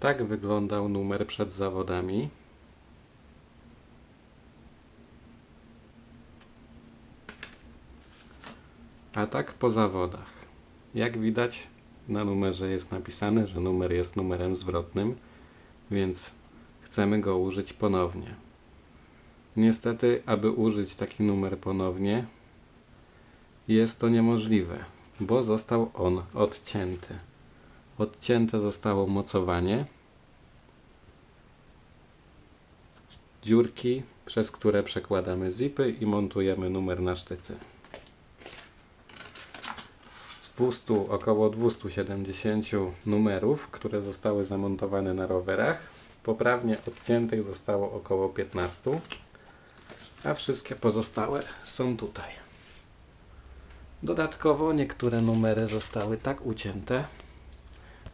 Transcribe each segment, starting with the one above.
Tak wyglądał numer przed zawodami. A tak po zawodach. Jak widać, na numerze jest napisane, że numer jest numerem zwrotnym, więc chcemy go użyć ponownie. Niestety, aby użyć taki numer ponownie, jest to niemożliwe, bo został on odcięty. Odcięte zostało mocowanie, dziurki, przez które przekładamy zipy i montujemy numer na sztycy. Z 200, około 270 numerów, które zostały zamontowane na rowerach, poprawnie odciętych zostało około 15, a wszystkie pozostałe są tutaj. Dodatkowo niektóre numery zostały tak ucięte,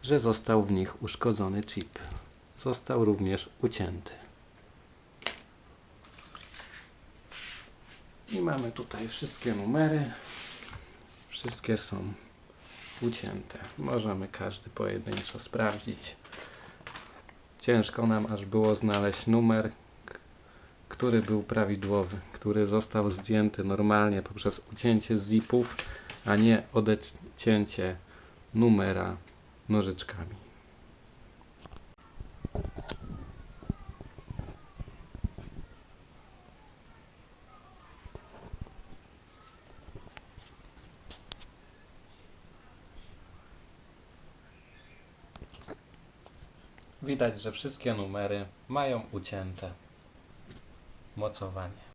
że został w nich uszkodzony chip. Został również ucięty. I mamy tutaj wszystkie numery. Wszystkie są ucięte. Możemy każdy pojedynczo sprawdzić. Ciężko nam aż było znaleźć numer, który był prawidłowy, który został zdjęty normalnie poprzez ucięcie zipów, a nie odcięcie numera nożyczkami. Widać, że wszystkie numery mają ucięte mocowanie.